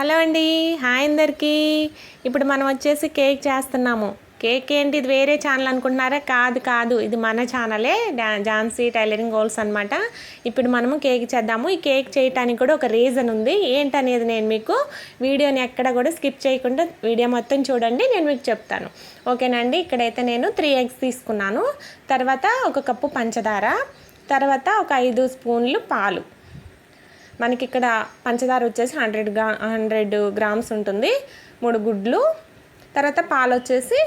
Hello అండి hi అందరికీ. ఇప్పుడు మనం వచ్చేసి కేక్ చేస్తున్నాము. కేక్ ఏంటి? ఇది వేరే ఛానల్ అనుకుంటున్నారా? కాదు కాదు. ఇది మన ఛానలే. డా- ఝాన్సీ టైలరింగ్ గోల్స్ అనమాట ఇప్పుడు మనము కేక్ చేద్దాము. ఈ కేక్ చేయటానికి కూడా ఒక రీజన్ ఉంది. ఏంటనేది నేను మీకు వీడియోని ఎక్కడ కూడా స్కిప్ చేయకుండా వీడియో మొత్తం చూడండి. నేను మీకు చెప్తాను. ఓకేనండి ఇక్కడైతే నేను త్రీ ఎగ్స్ తీసుకున్నాను. తర్వాత ఒక కప్పు పంచదార. తర్వాత ఒక ఐదు స్పూన్లు పాలు. మనకి ఇక్కడ పంచదార వచ్చేసి హండ్రెడ్ గ్రా హండ్రెడ్ గ్రామ్స్ ఉంటుంది. మూడు గుడ్లు. తర్వాత పాలు వచ్చేసి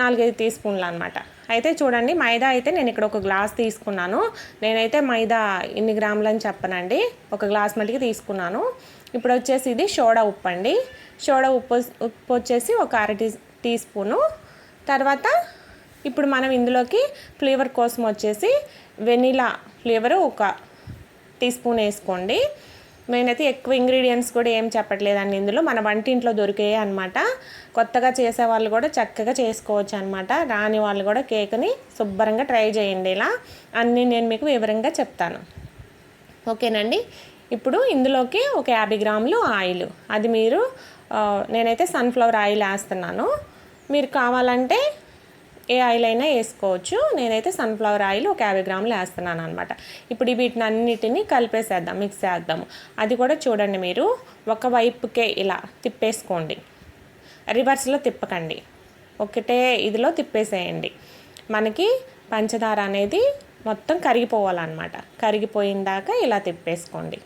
నాలుగైదు టీ స్పూన్లు అనమాట అయితే చూడండి మైదా అయితే నేను ఇక్కడ ఒక గ్లాస్ తీసుకున్నాను. నేనైతే మైదా ఇన్ని గ్రాములు అని చెప్పనండి. ఒక గ్లాస్ మట్టికి తీసుకున్నాను. ఇప్పుడు వచ్చేసి ఇది సోడా ఉప్పు అండి. సోడా ఉప్పు ఉప్పు వచ్చేసి ఒక అర టీ టీ స్పూను. తర్వాత ఇప్పుడు మనం ఇందులోకి ఫ్లేవర్ కోసం వచ్చేసి వెనీలా ఫ్లేవర్ ఒక టీ స్పూన్ వేసుకోండి. నేనైతే ఎక్కువ ఇంగ్రీడియంట్స్ కూడా ఏం చెప్పట్లేదండి ఇందులో. మన వంటింట్లో దొరికాయి అనమాట కొత్తగా చేసే వాళ్ళు కూడా చక్కగా చేసుకోవచ్చు అనమాట రాని వాళ్ళు కూడా కేక్ని శుభ్రంగా ట్రై చేయండి ఇలా. అన్నీ నేను మీకు వివరంగా చెప్తాను. ఓకేనండి? ఇప్పుడు ఇందులోకి ఒక యాభై గ్రాములు ఆయిల్. అది మీరు నేనైతే సన్ఫ్లవర్ ఆయిల్ వేస్తున్నాను. మీరు కావాలంటే ఏ ఆయిల్ అయినా వేసుకోవచ్చు. నేనైతే సన్ఫ్లవర్ ఆయిల్ ఒక యాభై గ్రాములు వేస్తున్నాను అనమాట ఇప్పుడు ఈ వీటిని అన్నిటిని కలిపేసేద్దాం మిక్స్ చేద్దాము. అది కూడా చూడండి మీరు ఒక వైపుకే ఇలా తిప్పేసుకోండి. రివర్స్లో తిప్పకండి. ఒకటే ఇదిలో తిప్పేసేయండి. మనకి పంచదార అనేది మొత్తం కరిగిపోవాలన్నమాట. కరిగిపోయిన దాకా ఇలా తిప్పేసుకోండి.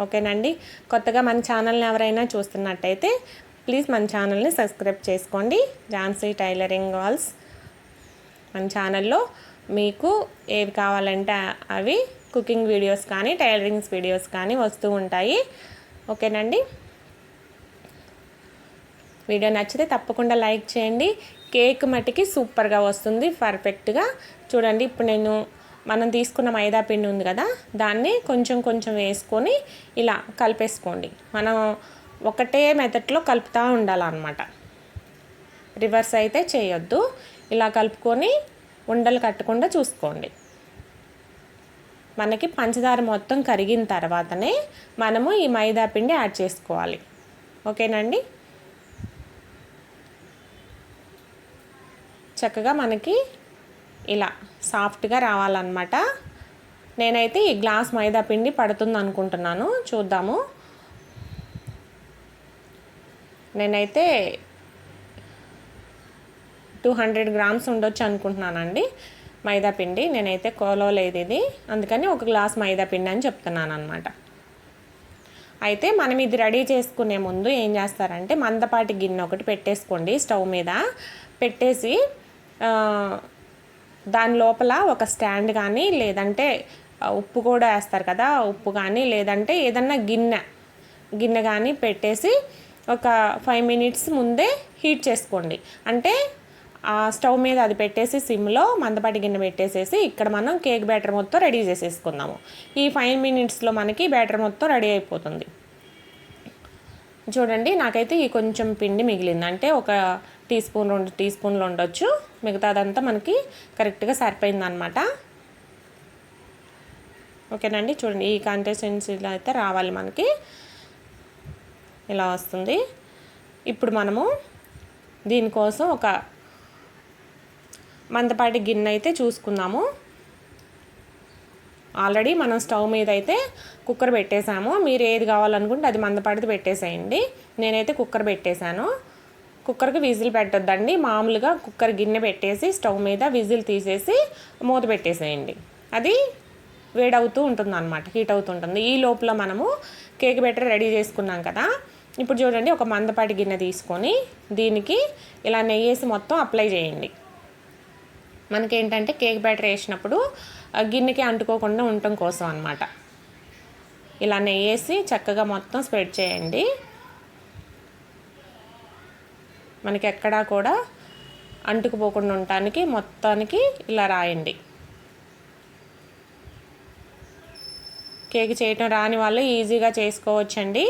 ఓకేనండి? కొత్తగా మన ఛానల్ని ఎవరైనా చూస్తున్నట్టయితే ప్లీజ్ మన ఛానల్ని సబ్స్క్రైబ్ చేసుకోండి. ఝాన్సీ టైలరింగ్ వాల్స్ మన ఛానల్లో మీకు ఏవి కావాలంటే అవి కుకింగ్ వీడియోస్ కానీ టైలరింగ్స్ వీడియోస్ కానీ వస్తూ ఉంటాయి. ఓకేనండి? వీడియో నచ్చితే తప్పకుండా లైక్ చేయండి. కేక్ మట్టికి సూపర్గా వస్తుంది పర్ఫెక్ట్గా. చూడండి ఇప్పుడు నేను మనం తీసుకున్న మైదా పిండి ఉంది కదా దాన్ని కొంచెం కొంచెం వేసుకొని ఇలా కలిపేసుకోండి. మనం ఒకటే మెథడ్లో కలుపుతూ ఉండాలన్నమాట. రివర్స్ అయితే చేయొద్దు. ఇలా కలుపుకొని ఉండలు కట్టకుండా చూసుకోండి. మనకి పంచదార మొత్తం కరిగిన తర్వాతనే మనము ఈ మైదా పిండి యాడ్ చేసుకోవాలి. ఓకేనండి? చక్కగా మనకి ఇలా సాఫ్ట్గా రావాలన్నమాట. నేనైతే ఈ గ్లాస్ మైదా పిండి పడుతుంది అనుకుంటున్నాను చూద్దాము. నేనైతే టూ హండ్రెడ్ గ్రామ్స్ ఉండొచ్చు అనుకుంటున్నానండి మైదా పిండి. నేనైతే కోలోలేదు ఇది. అందుకని ఒక గ్లాస్ మైదా పిండి అని చెప్తున్నాను అనమాట అయితే మనం ఇది రెడీ చేసుకునే ముందు ఏం చేస్తారంటే మందపాటి గిన్నె ఒకటి పెట్టేసుకోండి స్టవ్ మీద. పెట్టేసి దాని లోపల ఒక స్టాండ్ కానీ లేదంటే ఉప్పు కూడా వేస్తారు కదా ఉప్పు కానీ లేదంటే ఏదన్నా గిన్నె గిన్నె కానీ పెట్టేసి ఒక ఫైవ్ మినిట్స్ ముందే హీట్ చేసుకోండి. అంటే ఆ స్టవ్ మీద అది పెట్టేసి సిమ్లో మందపాటి గిన్నె పెట్టేసేసి ఇక్కడ మనం కేక్ బ్యాటర్ మొత్తం రెడీ చేసేసుకుందాము. ఈ ఫైవ్ మినిట్స్లో మనకి బ్యాటర్ మొత్తం రెడీ అయిపోతుంది. చూడండి నాకైతే ఈ కొంచెం పిండి మిగిలింది. అంటే ఒక టీ స్పూన్ రెండు టీ స్పూన్లు ఉండొచ్చు. మిగతాదంతా మనకి కరెక్ట్గా సరిపోయిందనమాట ఓకేనండి చూడండి ఈ కన్సిస్టెన్సీలో అయితే రావాలి మనకి. ఇలా వస్తుంది. ఇప్పుడు మనము దీనికోసం ఒక మందపాటి గిన్నె అయితే చూసుకుందాము. ఆల్రెడీ మనం స్టవ్ మీద అయితే కుక్కర్ పెట్టేశాము. మీరు ఏది కావాలనుకుంటే అది మందపాటిది పెట్టేసేయండి. నేనైతే కుక్కర్ పెట్టేశాను. కుక్కర్కి విజిల్ పెట్టొద్దండి. మామూలుగా కుక్కర్ గిన్నె పెట్టేసి స్టవ్ మీద విజిల్ తీసేసి మూత పెట్టేసేయండి. అది వేడవుతూ ఉంటుంది అనమాట హీట్ అవుతుంటుంది ఈ లోపల మనము కేక్ బెటర్ రెడీ చేసుకున్నాం కదా. ఇప్పుడు చూడండి ఒక మందపాటి గిన్నె తీసుకొని దీనికి ఇలా నెయ్యేసి మొత్తం అప్లై చేయండి. మనకేంటంటే కేక్ బ్యాటర్ వేసినప్పుడు గిన్నెకి అంటుకోకుండా ఉండటం కోసం అనమాట ఇలా నెయ్యేసి చక్కగా మొత్తం స్ప్రెడ్ చేయండి. మనకి ఎక్కడా కూడా అంటుకుపోకుండా ఉండటానికి మొత్తానికి ఇలా రాయండి. కేక్ చేయటం రాని వాళ్ళు ఈజీగా చేసుకోవచ్చండి.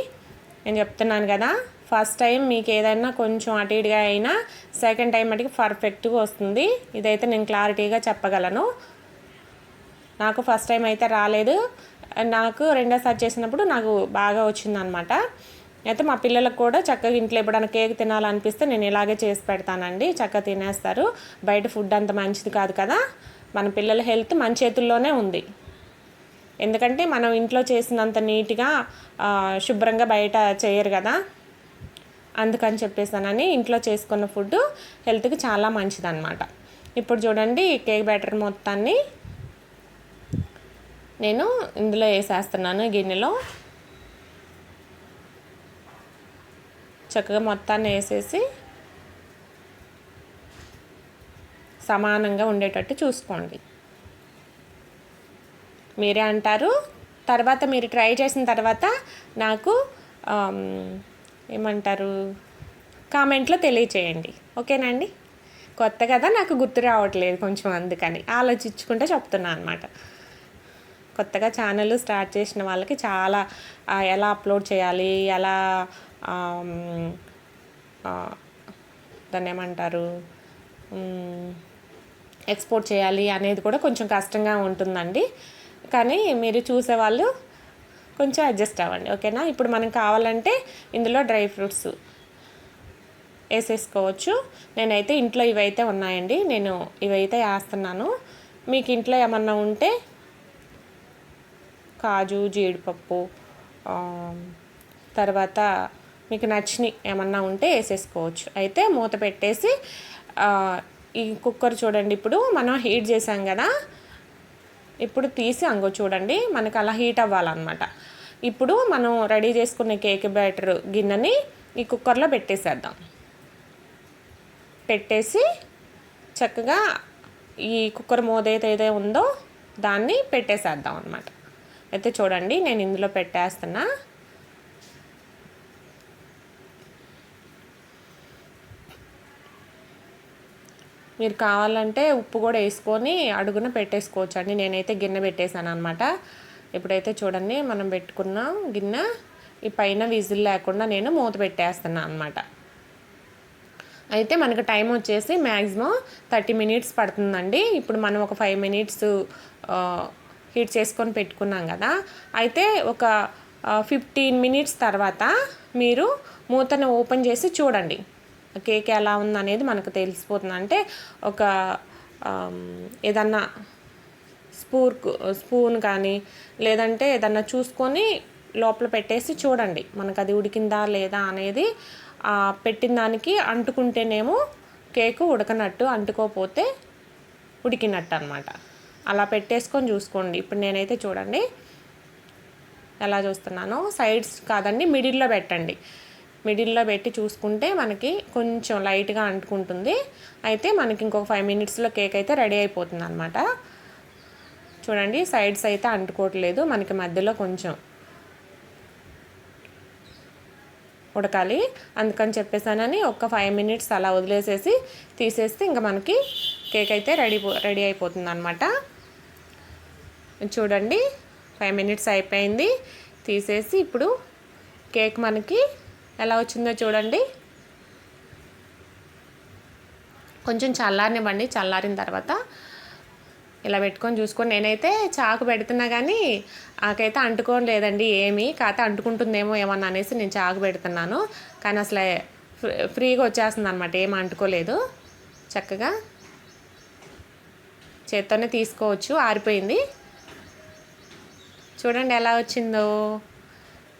నేను చెప్తున్నాను కదా ఫస్ట్ టైం మీకు ఏదైనా కొంచెం అటు ఇటుగా అయినా సెకండ్ టైం మటుకు పర్ఫెక్ట్గా వస్తుంది. ఇదైతే నేను క్లారిటీగా చెప్పగలను. నాకు ఫస్ట్ టైం అయితే రాలేదు. నాకు రెండోసారి చేసినప్పుడు నాకు బాగా వచ్చిందనమాట. అయితే మా పిల్లలకు కూడా చక్కగా ఇంట్లో ఎప్పుడైనా కేక్ తినాలనిపిస్తే నేను ఇలాగే చేసి పెడతానండి. చక్కగా తినేస్తారు. బయట ఫుడ్ అంత మంచిది కాదు కదా. మన పిల్లల హెల్త్ మన చేతుల్లోనే ఉంది. ఎందుకంటే మనం ఇంట్లో చేసినంత నీట్గా శుభ్రంగా బయట చేయరు కదా. అందుకని చెప్పేసానని ఇంట్లో చేసుకున్న ఫుడ్ హెల్త్కి చాలా మంచిదన్నమాట. ఇప్పుడు చూడండి కేక్ బ్యాటర్ మొత్తాన్ని నేను ఇందులో వేసేస్తున్నాను గిన్నెలో. చక్కగా మొత్తాన్ని వేసేసి సమానంగా ఉండేటట్టు చూసుకోండి. మీరే అంటారు. తర్వాత మీరు ట్రై చేసిన తర్వాత నాకు ఏమంటారు కామెంట్లో తెలియచేయండి. ఓకేనండి? కొత్త కదా నాకు గుర్తు రావట్లేదు కొంచెం అందుకని. ఆలోచించుకుంటే చెప్తున్నా అనమాట కొత్తగా ఛానల్ స్టార్ట్ చేసిన వాళ్ళకి చాలా ఎలా అప్లోడ్ చేయాలి ఎలా దాన్ని ఏమంటారు ఎక్స్పోర్ట్ చేయాలి అనేది కూడా కొంచెం కష్టంగా ఉంటుందండి. కానీ మీరు చూసేవాళ్ళు కొంచెం అడ్జస్ట్ అవ్వండి ఓకేనా? ఇప్పుడు మనం కావాలంటే ఇందులో డ్రై ఫ్రూట్స్ వేసేసుకోవచ్చు. నేనైతే ఇంట్లో ఇవైతే ఉన్నాయండి. నేను ఇవైతే వేస్తున్నాను. మీకు ఇంట్లో ఏమన్నా ఉంటే కాజు జీడిపప్పు తర్వాత మీకు నచ్చినవి ఏమన్నా ఉంటే వేసేసుకోవచ్చు. అయితే మూత పెట్టేసి ఈ కుక్కర్ చూడండి. ఇప్పుడు మనం హీట్ చేసాం కదా ఇప్పుడు తీసి అంగో చూడండి మనకు అలా హీట్ అవ్వాలన్నమాట. ఇప్పుడు మనం రెడీ చేసుకున్న కేక్ బ్యాటర్ గిన్నెని ఈ కుక్కర్లో పెట్టేసేద్దాం. పెట్టేసి చక్కగా ఈ కుక్కర్ మూత ఏదైతే ఉందో దాన్ని పెట్టేసేద్దాం అనమాట అయితే చూడండి నేను ఇందులో పెట్టేస్తున్నా. మీరు కావాలంటే ఉప్పు కూడా వేసుకొని అడుగున పెట్టేసుకోవచ్చు అండి నేనైతే గిన్నె పెట్టేశాను అనమాట ఇప్పుడైతే చూడండి మనం పెట్టుకున్న గిన్నె ఈ పైన విజిల్ లేకుండా నేను మూత పెట్టేస్తున్నాను అనమాట అయితే మనకు టైం వచ్చేసి మ్యాక్సిమం థర్టీ మినిట్స్ పడుతుందండి. ఇప్పుడు మనం ఒక ఫైవ్ మినిట్స్ హీట్ చేసుకొని పెట్టుకున్నాం కదా. అయితే ఒక ఫిఫ్టీన్ మినిట్స్ తర్వాత మీరు మూతను ఓపెన్ చేసి చూడండి. కేక్ ఎలా ఉందనేది మనకు తెలిసిపోతుంది. అంటే ఒక ఏదన్నా స్పూర్ స్పూన్ కానీ లేదంటే ఏదన్నా చూసుకొని లోపల పెట్టేసి చూడండి. మనకు అది ఉడికిందా లేదా అనేది పెట్టిన దానికి అంటుకుంటేనేమో కేకు ఉడకనట్టు అంటుకోపోతే ఉడికినట్టు అనమాట అలా పెట్టేసుకొని చూసుకోండి. ఇప్పుడు నేనైతే చూడండి. ఎలా చూస్తున్నానో సైడ్స్ కాదండి మిడిల్లో పెట్టండి. మిడిల్లో పెట్టి చూసుకుంటే మనకి కొంచెం లైట్గా అంటుకుంటుంది. అయితే మనకి ఇంకొక ఫైవ్ మినిట్స్లో కేక్ అయితే రెడీ అయిపోతుంది అనమాట చూడండి సైడ్స్ అయితే అంటుకోవట్లేదు. మనకి మధ్యలో కొంచెం ఉడకాలి. అందుకని చెప్పేసానని ఒక ఫైవ్ మినిట్స్ అలా వదిలేసేసి తీసేస్తే ఇంకా మనకి కేక్ అయితే రెడీ రెడీ అయిపోతుంది అనమాట చూడండి ఫైవ్ మినిట్స్ అయిపోయింది. తీసేసి ఇప్పుడు కేక్ మనకి ఎలా వచ్చిందో చూడండి. కొంచెం చల్లారనివ్వండి చల్లారిన తర్వాత ఇలా పెట్టుకొని చూసుకొని నేనైతే చాకు పెడుతున్నా కానీ నాకైతే అంటుకోని లేదండి ఏమి. కాకపోతే అంటుకుంటుందేమో ఏమన్నా అనేసి నేను చాకు పెడుతున్నాను. కానీ అసలు ఫ్రీ ఫ్రీగా వచ్చేస్తుంది అనమాట ఏం అంటుకోలేదు. చక్కగా చేత్తోనే తీసుకోవచ్చు. ఆరిపోయింది. చూడండి ఎలా వచ్చిందో.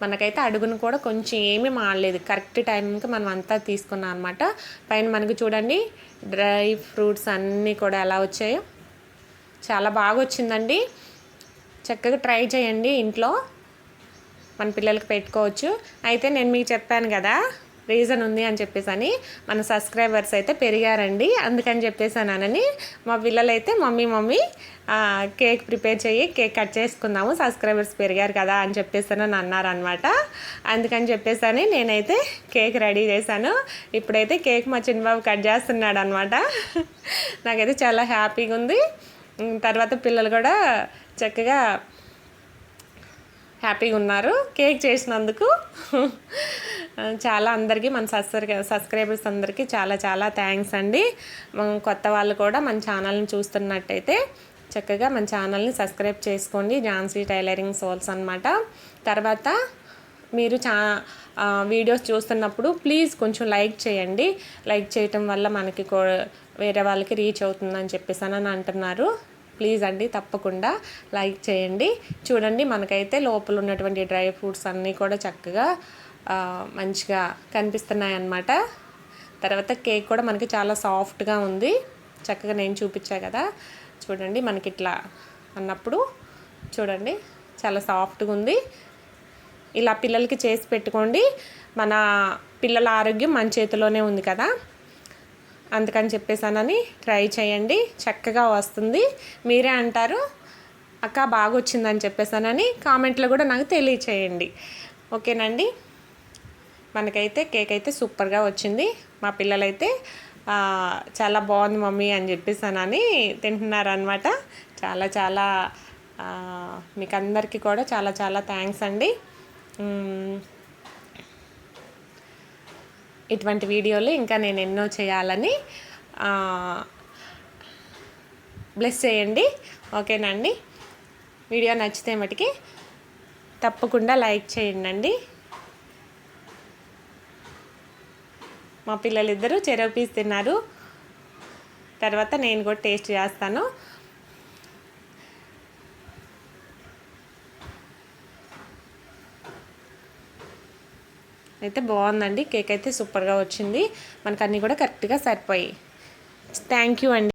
మనకైతే అడుగును కూడా కొంచెం ఏమీ మాడలేదు కరెక్ట్ టైంకి మనం అంతా తీసుకున్నాం అనమాట పైన మనకి చూడండి డ్రై ఫ్రూట్స్ అన్నీ కూడా ఎలా వచ్చాయో. చాలా బాగా వచ్చిందండి. చక్కగా ట్రై చేయండి ఇంట్లో. మన పిల్లలకి పెట్టుకోవచ్చు. అయితే నేను మీకు చెప్పాను కదా రీజన్ ఉంది అని చెప్పేసి అని మన సబ్స్క్రైబర్స్ అయితే పెరిగారండి. అందుకని చెప్పేసానని మా పిల్లలైతే మమ్మీ మమ్మీ కేక్ ప్రిపేర్ చేయి కేక్ కట్ చేసుకుందాము సబ్స్క్రైబర్స్ పెరిగారు కదా అని చెప్పేసి అని అన్నారనమాట అందుకని చెప్పేసని నేనైతే కేక్ రెడీ చేశాను. ఇప్పుడైతే కేక్ మా చిన్నబాబు కట్ చేస్తున్నాడు అనమాట నాకైతే చాలా హ్యాపీగా ఉంది. తర్వాత పిల్లలు కూడా చక్కగా హ్యాపీగా ఉన్నారు. కేక్ చేసినందుకు చాలా అందరికీ మన సబ్స్క్రై సబ్స్క్రైబర్స్ అందరికీ చాలా చాలా థ్యాంక్స్ అండి. కొత్త వాళ్ళు కూడా మన ఛానల్ని చూస్తున్నట్టయితే చక్కగా మన ఛానల్ని సబ్స్క్రైబ్ చేసుకోండి. ఝాన్సీ టైలరింగ్ సోల్స్ అనమాట తర్వాత మీరు చా వీడియోస్ చూస్తున్నప్పుడు ప్లీజ్ కొంచెం లైక్ చేయండి. లైక్ చేయటం వల్ల మనకి కూడా వేరే వాళ్ళకి రీచ్ అవుతుందని చెప్పేసి అని అంటున్నారు. ప్లీజ్ అండి తప్పకుండా లైక్ చేయండి. చూడండి మనకైతే లోపల ఉన్నటువంటి డ్రై ఫ్రూట్స్ అన్నీ కూడా చక్కగా మంచిగా కనిపిస్తున్నాయి అన్నమాట తర్వాత కేక్ కూడా మనకి చాలా సాఫ్ట్గా ఉంది. చక్కగా నేను చూపించా కదా. చూడండి మనకి ఇట్లా అన్నప్పుడు చూడండి చాలా సాఫ్ట్గా ఉంది. ఇలా పిల్లలకి చేసి పెట్టుకోండి. మన పిల్లల ఆరోగ్యం మన చేతిలోనే ఉంది కదా. అందుకని చెప్పేసానని ట్రై చేయండి. చక్కగా వస్తుంది. మీరే అంటారు అక్క బాగా వచ్చిందని చెప్పేసానని కామెంట్లో కూడా నాకు తెలియచేయండి. ఓకేనండి? మనకైతే కేక్ అయితే సూపర్గా వచ్చింది. మా పిల్లలైతే చాలా బాగుంది మమ్మీ అని చెప్పేసానని తింటున్నారనమాట చాలా చాలా మీకు అందరికీ కూడా చాలా చాలా థ్యాంక్స్ అండి. ఇటువంటి వీడియోలు ఇంకా నేను ఎన్నో చేయాలని బ్లెస్ చేయండి. ఓకేనండి వీడియో నచ్చితే మటుకి తప్పకుండా లైక్ చేయండి మా పిల్లలిద్దరూ చెరవ పీస్ తిన్నారు. తర్వాత నేను కూడా టేస్ట్ చేస్తాను. అయితే బాగుందండి. కేక్ అయితే సూపర్గా వచ్చింది. మనకు అన్నీ కూడా కరెక్ట్గా సరిపోయాయి. థ్యాంక్ యూ అండి.